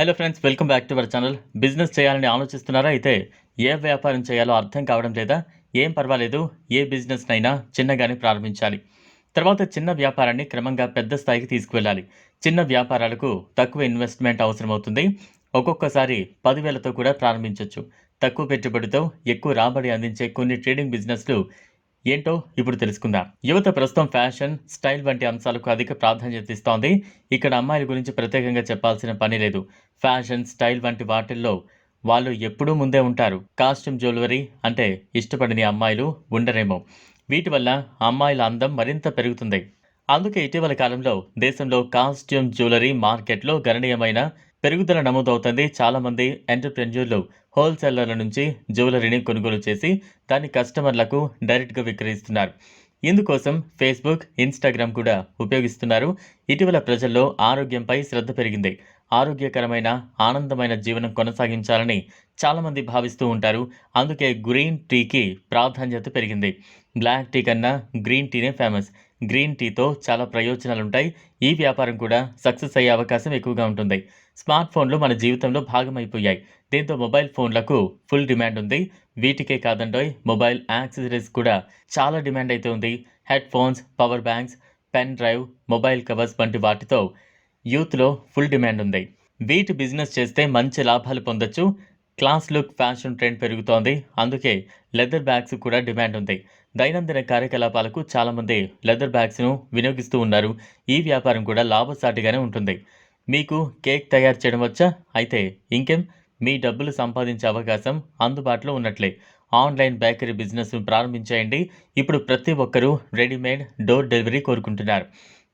Hello friends welcome back to our channel. Business చేయాలని ఆలోచిస్తున్నారా? అయితే ఏ వ్యాపారం చేయాలో అర్థం కావడం లేదా ఏం పర్వాలేదు ఏ బిజినెస్నైనా చిన్నగానే ప్రారంభించాలి. తర్వాత చిన్న వ్యాపారాన్ని క్రమంగా పెద్ద స్థాయికి తీసుకువెళ్ళాలి. చిన్న వ్యాపారాలకు తక్కువ ఇన్వెస్ట్మెంట్ అవసరమవుతుంది. ఒక్కొక్కసారి పదివేలతో కూడా ప్రారంభించవచ్చు తక్కువ పెట్టుబడితో ఎక్కువ రాబడి అందించే కొన్ని ట్రేడింగ్ బిజినెస్లు ఏంటో ఇప్పుడు తెలుసుకుందాం. యువత ప్రస్తుతం ఫ్యాషన్ స్టైల్ వంటి అంశాలకు అధిక ప్రాధాన్యత ఇస్తోంది. ఇక్కడ అమ్మాయిల గురించి ప్రత్యేకంగా చెప్పాల్సిన పని లేదు. ఫ్యాషన్ స్టైల్ వంటి వాటిల్లో వాళ్ళు ఎప్పుడూ ముందే ఉంటారు. కాస్ట్యూమ్ జ్యువెలరీ అంటే ఇష్టపడని అమ్మాయిలు ఉండరేమో. వీటి వల్ల అమ్మాయిల అందం మరింత పెరుగుతుంది. అందుకే ఇటీవల కాలంలో దేశంలో కాస్ట్యూమ్ జ్యువెలరీ మార్కెట్లో గణనీయమైన పెరుగుదల నమోదవుతుంది. చాలామంది ఎంటర్ప్రెన్యూర్లు హోల్సేలర్ల నుంచి జ్యువెలరీని కొనుగోలు చేసి దాన్ని కస్టమర్లకు డైరెక్ట్గా విక్రయిస్తున్నారు. ఇందుకోసం ఫేస్బుక్ ఇన్స్టాగ్రామ్ కూడా ఉపయోగిస్తున్నారు. ఇటీవల ప్రజల్లో ఆరోగ్యంపై శ్రద్ధ పెరిగింది. ఆరోగ్యకరమైన ఆనందమైన జీవనం కొనసాగించాలని చాలామంది భావిస్తూ ఉంటారు. అందుకే గ్రీన్ టీకి ప్రాధాన్యత పెరిగింది. బ్లాక్ టీ కన్నా గ్రీన్ టీనే ఫేమస్. గ్రీన్ టీతో చాలా ప్రయోజనాలు ఉంటాయి ఈ వ్యాపారం కూడా సక్సెస్ అయ్యే అవకాశం ఎక్కువగా ఉంటుంది. స్మార్ట్ ఫోన్లు మన జీవితంలో భాగమైపోయాయి. దీంతో మొబైల్ ఫోన్లకు ఫుల్ డిమాండ్ ఉంది. వీటికే కాదండోయ్ మొబైల్ యాక్సెసరీస్ కూడా చాలా డిమాండ్ అయితే ఉంది. Headphones power banks pen drive mobile covers వంటి వాటితో యూత్లో ఫుల్ డిమాండ్ ఉంది. వీటి బిజినెస్ చేస్తే మంచి లాభాలు పొందొచ్చు. క్లాస్ లుక్ ఫ్యాషన్ ట్రెండ్ పెరుగుతోంది. అందుకే లెదర్ బ్యాగ్స్ కూడా డిమాండ్ ఉంది. దైనందిన కార్యకలాపాలకు చాలామంది లెదర్ బ్యాగ్స్ను వినియోగిస్తూ ఉన్నారు. ఈ వ్యాపారం కూడా లాభసాటిగానే ఉంటుంది. మీకు కేక్ తయారు చేయడం వచ్చా? అయితే ఇంకేం? మీ డబ్బులు సంపాదించే అవకాశం అందుబాటులో ఉన్నట్లే. ఆన్లైన్ బేకరీ బిజినెస్ ప్రారంభించేయండి. ఇప్పుడు ప్రతి ఒక్కరూ రెడీమేడ్ డోర్ డెలివరీ కోరుకుంటున్నారు.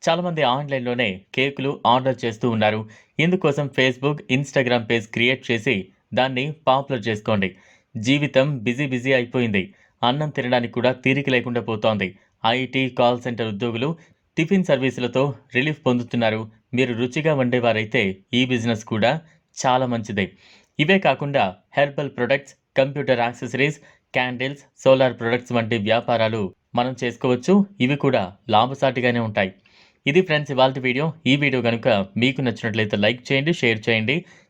చాలామంది ఆన్లైన్లోనే కేకులు ఆర్డర్ చేస్తూ ఉన్నారు. ఇందుకోసం ఫేస్బుక్ ఇన్స్టాగ్రామ్ పేజ్ క్రియేట్ చేసి దాన్ని పాపులర్ చేసుకోండి. జీవితం బిజీ బిజీ అయిపోయింది. అన్నం తినడానికి కూడా తీరిక లేకుండా పోతోంది. ఐటీ కాల్ సెంటర్ ఉద్యోగులు టిఫిన్ సర్వీసులతో రిలీఫ్ పొందుతున్నారు. మీరు రుచిగా వండేవారైతే ఈ బిజినెస్ కూడా చాలా మంచిదే. ఇవే కాకుండా herbal products computer accessories candles solar products వంటి వ్యాపారాలు మనం చేసుకోవచ్చు. ఇవి కూడా లాభసాటిగానే ఉంటాయి. ఇది ఫ్రెండ్స్ ఇవాళ వీడియో. ఈ వీడియో కనుక మీకు నచ్చినట్లయితే లైక్ చేయండి షేర్ చేయండి.